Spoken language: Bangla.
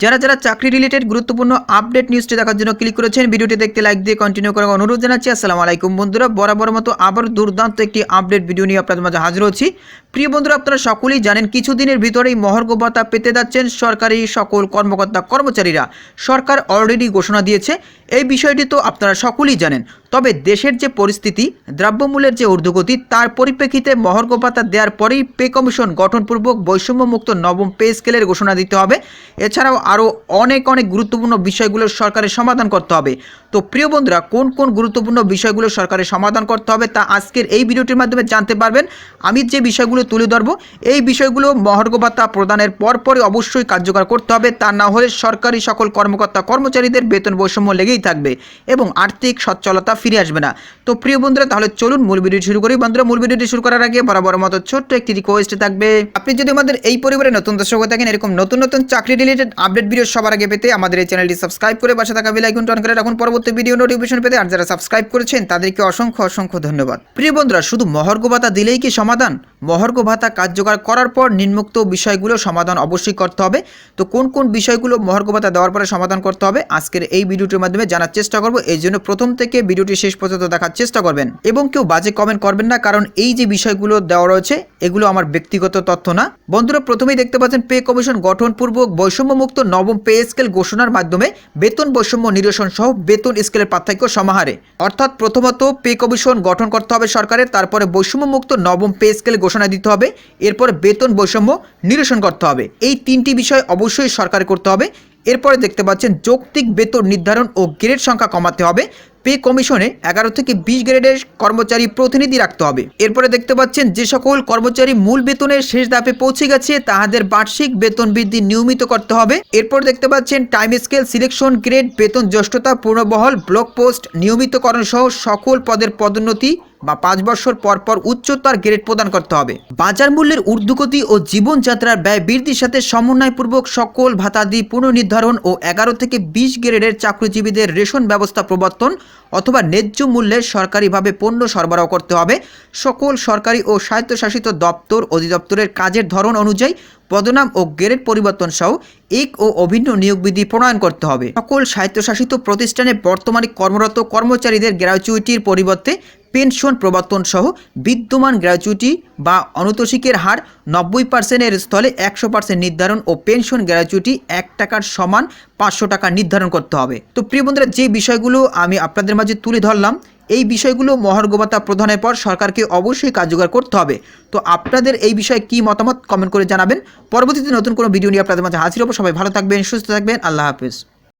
যারা যারা চাকরি রিলেটেড গুরুত্বপূর্ণ আপডেট নিউজটি দেখার জন্য ক্লিক করেছেন, ভিডিওটি দেখতে লাইক দিয়ে কন্টিনিউ করার অনুরোধ জানাচ্ছি। আসসালামু আলাইকুম বন্ধুরা, বরাবর মতো আবার দুর্দান্ত একটি আপডেট ভিডিও নিয়ে আপনাদের মাঝে হাজির হচ্ছি। প্রিয় বন্ধুরা, আপনারা সকলেই জানেন কিছুদিনের ভিতরেই মহর্ঘ ভাতা পেতে যাচ্ছেন সরকারি সকল কর্মকর্তা কর্মচারীরা। সরকার অলরেডি ঘোষণা দিয়েছে। এই বিষয়টি তো আপনারা সকলেই জানেন। তবে দেশের যে পরিস্থিতি, দ্রব্যমূল্যের যে ঊর্ধ্বগতি, তার পরিপ্রেক্ষিতে মহর্ঘ ভাতা দেওয়ার পরেই পে কমিশন গঠনপূর্বক বৈষম্যমুক্ত নবম পে স্কেলের ঘোষণা দিতে হবে। এছাড়াও আরও অনেক অনেক গুরুত্বপূর্ণ বিষয়গুলো সরকারের সমাধান করতে হবে। তো প্রিয় বন্ধুরা, কোন কোন গুরুত্বপূর্ণ বিষয়গুলো সরকারের সমাধান করতে হবে তা আজকের এই ভিডিওটির মাধ্যমে জানতে পারবেন। আমি যে বিষয়গুলো তুলে ধরবো, এই বিষয়গুলো মহর্ঘ ভাতা প্রদানের পরপরই অবশ্যই কার্যকর করতে হবে। তা না হলে সরকারি সকল কর্মকর্তা কর্মচারীদের বেতন বৈষম্য লেগেই থাকবে এবং আর্থিক সচ্ছলতা ফিরে আসবে না। তো প্রিয় বন্ধুরা, তাহলে চলুন মূল ভিডিওটি শুরু করি। বন্ধুরা, মূল ভিডিওটি শুরু করার আগে বরাবর মতো ছোট্ট একটি রিকোয়েস্ট থাকবে। আপনি যদি আমাদের এই পরিবারে নতুন দর্শক হয়ে থাকেন, এরকম নতুন নতুন চাকরি রিলেটেড আপডেট ভিডিও সবার আগে পেতে আমাদের এই চ্যানেলটি সাবস্ক্রাইব করে পাশে থাকা বেল আইকনটি অন করে রাখুন। পরবর্তী ভিডিও নোটিফিকেশন পেতে আর যারা সাবস্ক্রাইব করেছেন, তাদেরকে অসংখ্য অসংখ্য ধন্যবাদ। প্রিয় বন্ধুরা, শুধু মহর্ঘ দিলেই কি সমাধান? মহর্ঘ ভাতা কার্যকর করার পর নিম্নোক্ত বিষয়গুলো সমাধান অবশ্যই করতে হবে। তো কোন কোন বিষয়গুলো মহর্ঘ ভাতা দেওয়ার পরে সমাধান করতে হবে, আজকের এই ভিডিওটির মাধ্যমে জানার চেষ্টা করব। এই জন্য প্রথম থেকে ভিডিওটি শেষ পর্যন্ত দেখার চেষ্টা করবেন। এবং কেউ বাজে কমেন্ট করবেন না, কারণ এই যে বিষয়গুলো দেওয়া রয়েছে, এগুলো আমার ব্যক্তিগত তথ্য না। বন্ধুরা, প্রথমেই দেখতে পাচ্ছেন, পে কমিশন গঠনপূর্বক বৈষম্যমুক্ত নবম পে স্কেল ঘোষণার মাধ্যমে বেতন বৈষম্য নিরসন সহ বেতন স্কেলের পার্থক্য সমাহারে। অর্থাৎ প্রথমত পে কমিশন গঠন করতে হবে সরকারের, তারপরে বৈষম্যমুক্ত নবম পে স্কেল ঘোষণা দিতে হবে। এরপরে বেতন বৈষম্য নিরসন করতে হবে। এই তিনটি বিষয় অবশ্যই সরকার করতে হবে। এরপরে দেখতে পাচ্ছেন, যৌক্তিক বেতন নির্ধারণ ও গ্রেড সংখ্যা কমাতে হবে। পে কমিশনে এগারো থেকে বিশ গ্রেডের কর্মচারী প্রতিনিধি রাখতে হবে। এরপরে দেখতে পাচ্ছেন, যে সকল কর্মচারী মূল বেতনের শেষ ধাপে পৌঁছে গেছে, তাহাদের বার্ষিক বেতন বৃদ্ধি নিয়মিত করতে হবে। এরপর দেখতে পাচ্ছেন, টাইম স্কেল, সিলেকশন গ্রেড, বেতন জ্যেষ্ঠতা, পূর্ণবহল, ব্লক পোস্ট নিয়মিতকরণ সহ সকল পদের পদোন্নতি বা পাঁচ বছর পর পর উচ্চতর গ্রেড প্রদান করতে হবে। বাজার মূল্যের ঊর্ধ্বগতি ও জীবনযাত্রার ব্যয় বৃদ্ধির সাথে সমন্বয়পূর্বক সকল ভাতাদি পুনর্নির্ধারণ ও এগারো থেকে বিশ গ্রেডের চাকরিজীবীদের রেশন ব্যবস্থা প্রবর্তন অথবা ন্যায্য মূল্যে সরকারিভাবে পণ্য সরবরাহ করতে হবে। সকল সরকারি ও স্বায়ত্তশাসিত দপ্তর অধিদপ্তরের কাজের ধরন অনুযায়ী পদনাম ও গ্রেড পরিবর্তন সহ এক ও অভিন্ন নিয়োগ বিধি প্রণয়ন করতে হবে। সকল স্বায়ত্তশাসিত প্রতিষ্ঠানে বর্তমানে কর্মরত কর্মচারীদের গ্র্যাচুইটির পরিবর্তে পেনশন প্রবর্তন সহ বিদ্যমান গ্র্যাচুইটি বা অনুতোষিকের হার নব্বই পার্সেন্টের স্থলে একশো পার্সেন্ট নির্ধারণ ও পেনশন গ্র্যাচুইটি এক টাকার সমান পাঁচশো টাকা নির্ধারণ করতে হবে। তো প্রিয় বন্ধুরা, যে বিষয়গুলো আমি আপনাদের মাঝে তুলে ধরলাম, এই বিষয়গুলো মহার্গবতা প্রদানের পর সরকারকে অবশ্যই কার্যকর করতে হবে। তো আপনাদের এই বিষয়ে কি মতামত কমেন্ট করে জানাবেন। পরবর্তীতে নতুন কোনো ভিডিও নিয়ে আপনাদের মাঝে হাজির হব। সবাই ভালো থাকবেন, সুস্থ থাকবেন। আল্লাহ হাফিজ।